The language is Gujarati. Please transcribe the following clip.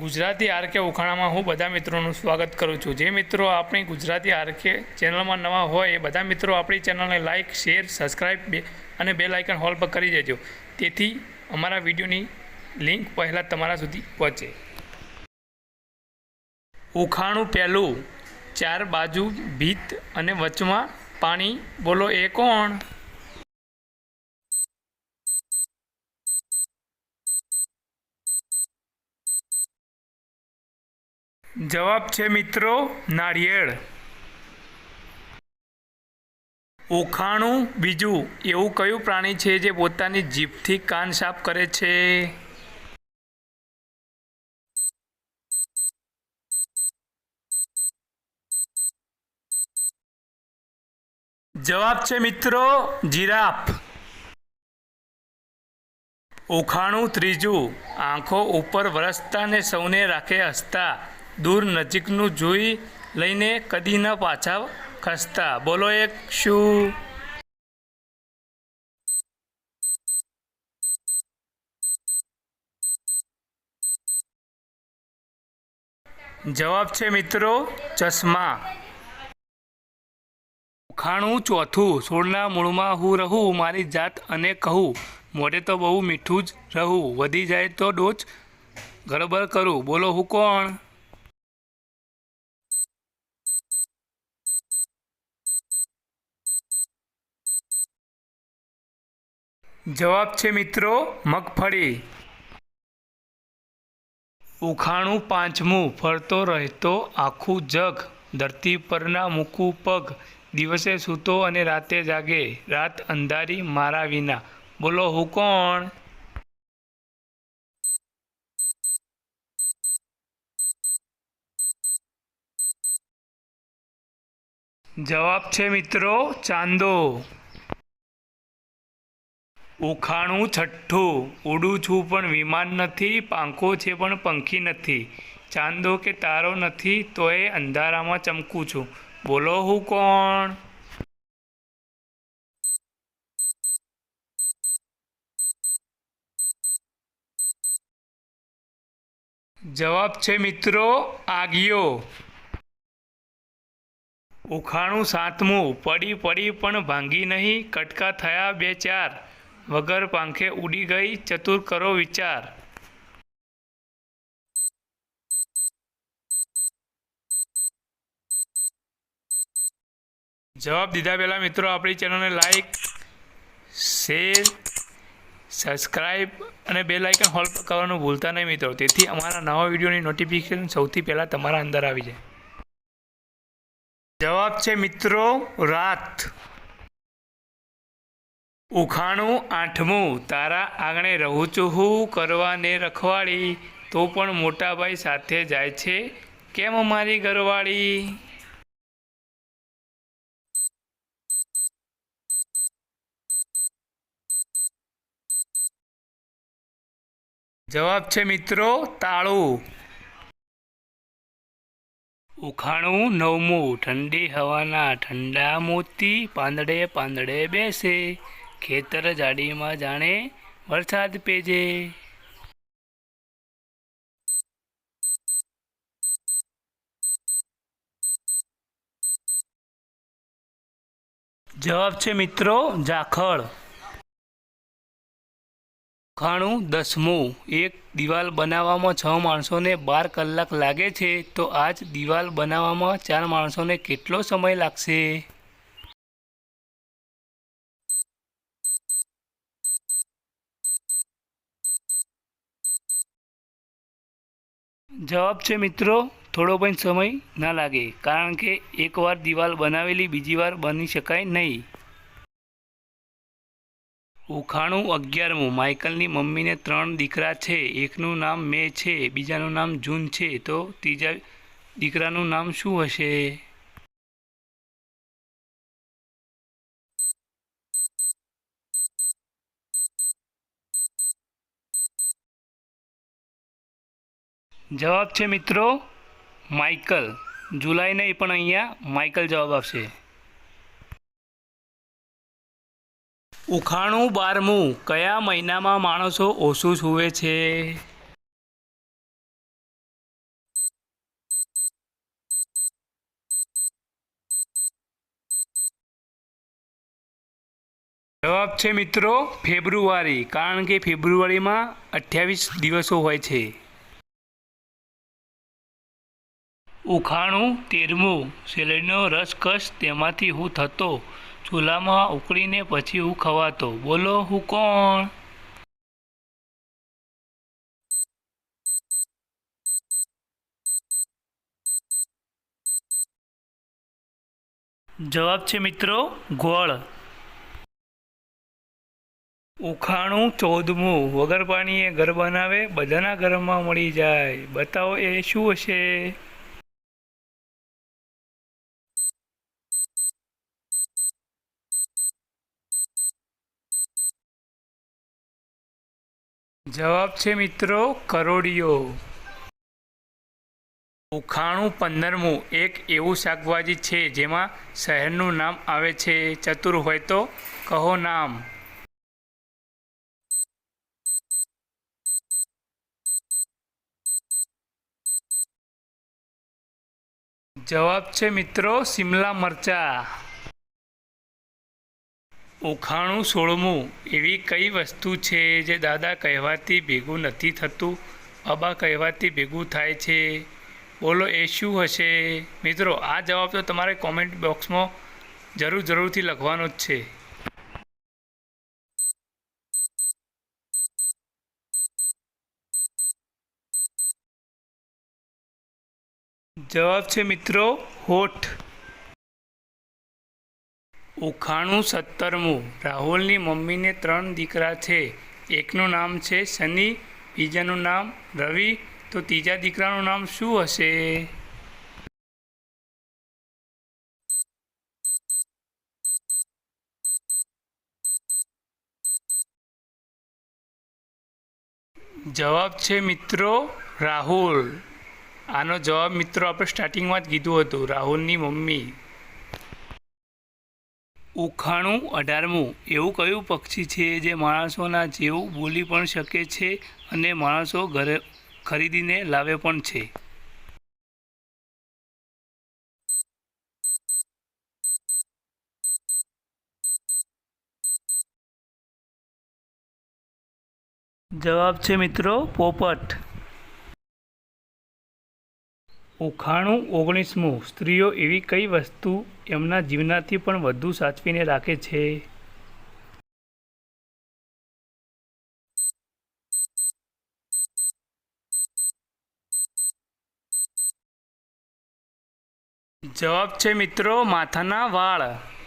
ગુજરાતી આરકે ઉખાણામાં હું બધા મિત્રોનું સ્વાગત કરું છું. જે મિત્રો આપણી ગુજરાતી આરકે ચેનલમાં નવા હોય એ બધા મિત્રો આપણી ચેનલને લાઇક શેર સબસ્ક્રાઈબ બે અને બેલ આઇકન હોલ પર કરી દેજો. તેથી અમારા વિડીયોની લિંક પહેલાં તમારા સુધી પહોંચે. ઉખાણું પહેલું, ચાર બાજુ ભીત અને વચમાં પાણી. બોલો, એ કોણ? જવાબ છે મિત્રો નાળિયેર ઉખાણું બીજું એવું કયું પ્રાણી છે જે પોતાની જીભથી કાન સાફ કરે છે? જવાબ છે મિત્રો જીરાફ. ઓખાણું ત્રીજું, આંખો ઉપર વરસતા ને સૌને રાખે હસતા. દૂર નજીકનું જોઈ લઈને કદી ન પાછા ખસતા. બોલો એક શું? જવાબ છે મિત્રો, ચશ્મા. ઉખાણું ચોથું. છોડના મૂળમાં હું રહું, મારી જાત અને કહું. મોઢે તો બહુ મીઠું જ રહું. વધી જાય તો ડોચ ગરબર કરું. બોલો હું કોણ? જવાબ છે મિત્રો મગફળી. ઉખાણું પાંચમું, ફરતો રહેતો આખું જગ. ધરતી પરના મૂકું પગ. દિવસે સૂતો અને રાતે જાગે. રાત અંધારી મારા વિના. બોલો, હું કોણ? જવાબ છે મિત્રો ચાંદો. ઉખાણું છઠ્ઠું. ઉડું છું પણ વિમાન નથી, પાંખો છે પણ પંખી નથી. ચાંદો કે તારો નથી, તોય અંધારામાં ચમકું છું. બોલો હું કોણ? જવાબ છે મિત્રો, આગિયો. ઉખાણું સાતમું. પડી પડી પણ ભાંગી નહીં. કટકા થયા બે ચાર. વગર પાંખે ઉડી ગઈ ચતુર કરો વિચાર. જવાબ દીધા પહેલાં મિત્રો, આપણી ચેનલને લાઈક શેર સબસ્ક્રાઈબ અને બે લાઇકન હોલ પર કરવાનું ભૂલતા નહીં મિત્રો. તેથી અમારા નવા વિડીયોની નોટિફિકેશન સૌથી પહેલાં તમારા અંદર આવી જાય. જવાબ છે મિત્રો, રાત. ઉખાણું આઠમું, તારા આંગણે રહું છું હું કરવા ને રખવાળી. તો પણ મોટા ભાઈ સાથે જાય છે. કેમ મારી ઘરવાળી? જવાબ છે મિત્રો, તાળું. ઉખાણું નવમું, ઠંડી હવાના ઠંડા મોતી, પાંદડે પાંદડે બેસે. ખેતર જાડીમાં જાણે વરસાદ પેજે. જવાબ છે મિત્રો જાખળ. ખાણું દસમું. એક દિવાલ બનાવવામાં છ માણસોને બાર કલાક લાગે છે, તો આજ દિવાલ બનાવવામાં ચાર માણસોને કેટલો સમય લાગશે? જવાબ છે મિત્રો, થોડો પણ સમય ના લાગે, કારણ કે એકવાર દિવાલ બનાવેલી બીજી વાર બની શકાય નહીં. ઉખાણું અગિયારમું, માઇકલની મમ્મીને ત્રણ દીકરા છે, એકનું નામ મે છે, બીજાનું નામ જૂન છે, તો ત્રીજા દીકરાનું નામ શું હશે? જવાબ છે મિત્રો માઇકલ. જુલાઈ નહીં, પણ અહીંયા માઇકલ જવાબ આપશે. ઉખાણું બારમું. કયા મહિનામાં માણસો ઓછું સૂવે છે? જવાબ છે મિત્રો ફેબ્રુઆરી. કારણ કે ફેબ્રુઆરીમાં અઠ્યાવીસ દિવસો હોય છે. ઉખાણું, તેરમું. શેરડીનો રસકસ તેમાંથી હું થતો. ચૂલામાં ઉકળીને પછી હું ખવાતો. બોલો, હું કોણ? જવાબ છે મિત્રો, ગોળ. ઉખાણું ચૌદમું. વગર પાણીએ ઘર બનાવે, બધાના ઘરમાં મળી જાય. બતાવો એ શું હશે? જવાબ છે મિત્રો, કરોડિયો. ઉખાણું પંદરમું, એક એવું શાકભાજી છે જેમાં શહેરનું નામ આવે છે. ચતુર હોય તો કહો નામ. જવાબ છે મિત્રો, શિમલા મરચા. ઉખાણું સોળમું એવી કઈ વસ્તુ છે જે દાદા કહેવાથી ભેગું નથી થતું? અબા કહેવાથી ભેગું થાય છે? બોલો, એ શું હશે? મિત્રો, આ જવાબ તો તમારે કોમેન્ટ બોક્સમાં જરૂર જરૂરથી લખવાનો જ છે. જવાબ છે મિત્રો, હોઠ. ઉખાણું સત્તરમું. રાહુલની મમ્મીને ત્રણ દીકરા છે. એકનું નામ છે શનિ, બીજાનું નામ રવિ. તો ત્રીજા દીકરાનું નામ શું હશે? જવાબ છે મિત્રો રાહુલ. આનો જવાબ મિત્રો આપણે સ્ટાર્ટિંગમાં જ કીધું હતું. રાહુલની મમ્મી. ઉખાણું અઢારમું. એવું કયું પક્ષી છે જે માણસોના જેવું બોલી પણ શકે છે અને માણસો ઘરે ખરીદીને લાવે પણ છે? જવાબ છે મિત્રો પોપટ. ઉખાણું ઓગણીસમું. સ્ત્રીઓ એવી કઈ વસ્તુ એમના જીવનાથી પણ વધુ સાચવીને રાખે છે? જવાબ છે મિત્રો, માથાના વાળ.